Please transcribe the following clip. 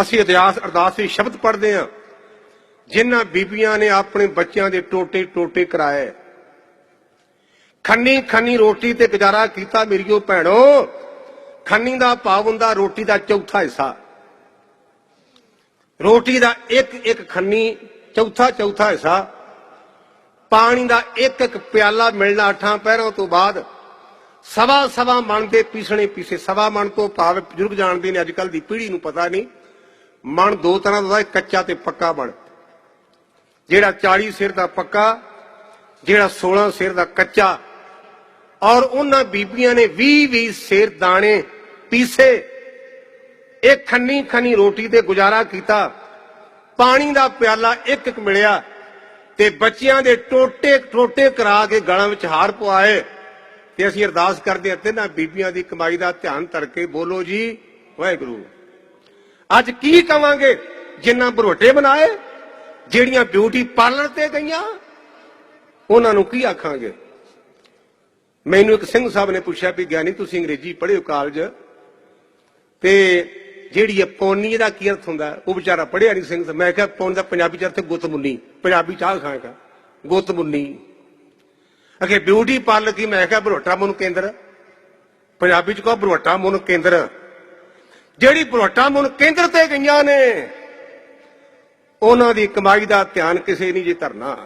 ਅਸੀਂ ਇਤਿਹਾਸ ਅਰਦਾਸ ਦੇ ਸ਼ਬਦ ਪੜ੍ਹਦੇ ਹਾਂ। ਜਿਨ੍ਹਾਂ ਬੀਬੀਆਂ ਨੇ ਆਪਣੇ ਬੱਚਿਆਂ ਦੇ ਟੋਟੇ ਟੋਟੇ ਕਰਾਏ। ਖੰਨੀ ਖੰਨੀ ਰੋਟੀ ਤੇ ਗੁਜ਼ਾਰਾ ਕੀਤਾ ਮੇਰੀਓ ਭੈਣੋ। ਖੰਨੀ ਦਾ ਭਾਵ ਹੁੰਦਾ ਰੋਟੀ ਦਾ ਚੌਥਾ ਹਿੱਸਾ। ਰੋਟੀ ਦਾ ਇੱਕ ਇੱਕ ਖੰਨੀ ਚੌਥਾ ਚੌਥਾ ਹਿੱਸਾ। ਪਾਣੀ ਦਾ ਇੱਕ ਇੱਕ ਪਿਆਲਾ ਮਿਲਣਾ ਅੱਠਾਂ ਪਹਿਰਾਂ ਤੋਂ ਬਾਅਦ ਸਵਾ ਸਵਾ ਮਣ ਦੇ ਪੀਸਣੇ ਪੀਸੇ ਸਵਾ ਮਣ ਤੋਂ ਭਾਵ ਬਜ਼ੁਰਗ ਜਾਣਦੇ ਨੇ ਅੱਜ ਕੱਲ ਦੀ ਪੀੜ੍ਹੀ ਨੂੰ ਪਤਾ ਨਹੀਂ। ਮਨ ਦੋ ਤਰ੍ਹਾਂ ਦਾ ਕੱਚਾ ਤੇ ਪੱਕਾ ਮਣ ਜਿਹੜਾ 40 ਸਿਰ ਦਾ ਪੱਕਾ, ਜਿਹੜਾ 16 ਸਿਰ ਦਾ ਕੱਚਾ, ਔਰ ਉਹਨਾਂ ਬੀਬੀਆਂ ਨੇ 20 20 ਸਿਰ ਦਾਣੇ ਪੀਸੇ। ਇਹ ਖੰਨੀ ਖੰਨੀ ਰੋਟੀ ਤੇ ਗੁਜ਼ਾਰਾ ਕੀਤਾ। ਪਾਣੀ ਦਾ ਪਿਆਲਾ ਇੱਕ ਇੱਕ ਮਿਲਿਆ ਤੇ ਬੱਚਿਆਂ ਦੇ ਟੋਟੇ ਟੋਟੇ ਕਰਾ ਕੇ ਗਲਾਂ ਵਿੱਚ ਹਾਰ ਪਵਾਏ। ਤੇ ਅਸੀਂ ਅਰਦਾਸ ਕਰਦੇ ਹਾਂ ਤਿੰਨਾਂ ਬੀਬੀਆਂ ਦੀ ਕਮਾਈ ਦਾ ਧਿਆਨ ਧਰ ਕੇ ਬੋਲੋ ਜੀ, ਵਾਹਿਗੁਰੂ। ਅੱਜ ਕੀ ਕਵਾਂਗੇ? ਜਿੰਨਾ ਭਰੋਟੇ ਬਣਾਏ, ਜਿਹੜੀਆਂ ਬਿਊਟੀ ਪਾਰਲਰ ਤੇ ਗਈਆਂ, ਉਹਨਾਂ ਨੂੰ ਕੀ ਆਖਾਂਗੇ? ਮੈਨੂੰ ਇੱਕ ਸਿੰਘ ਸਾਹਿਬ ਨੇ ਪੁੱਛਿਆ ਵੀ, ਗਿਆਨੀ, ਤੁਸੀਂ ਅੰਗਰੇਜ਼ੀ ਪੜ੍ਹੇ ਹੋ ਕਾਲਜ ਤੇ ਜਿਹੜੀ ਇਹ ਪੌਨੀ ਦਾ ਕੀ ਅਰਥ ਹੁੰਦਾ? ਉਹ ਵਿਚਾਰਾ ਪੜ੍ਹਿਆ ਨਹੀਂ ਸਿੰਘ ਮੈਂ ਕਿਹਾ, ਪੌਨ ਦਾ ਪੰਜਾਬੀ ਚ ਅਰਥ ਹੈ ਮੁੰਨੀ ਪੰਜਾਬੀ ਚਾਹ ਖਾਏਗਾ ਗੁੱਤ ਮੁੰਨੀ ਅਗੇ ਬਿਊਟੀ ਪਾਰਲਰ ਕੀ? ਮੈਂ ਕਿਹਾ ਭਰੋਟਾ ਮੁਨ ਕੇਂਦਰ। ਪੰਜਾਬੀ ਚ ਕਹੋ ਭਰੋਟਾ ਮੁਨ ਕੇਂਦਰ। ਜਿਹੜੀ ਪਲੋਟਾਂ ਮਨ ਕੇਂਦਰ ਤੇ ਗਈਆਂ ਨੇ, ਉਹਨਾਂ ਦੀ ਕਮਾਈ ਦਾ ਧਿਆਨ ਕਿਸੇ ਨਹੀਂ ਜੇ ਧਰਨਾ।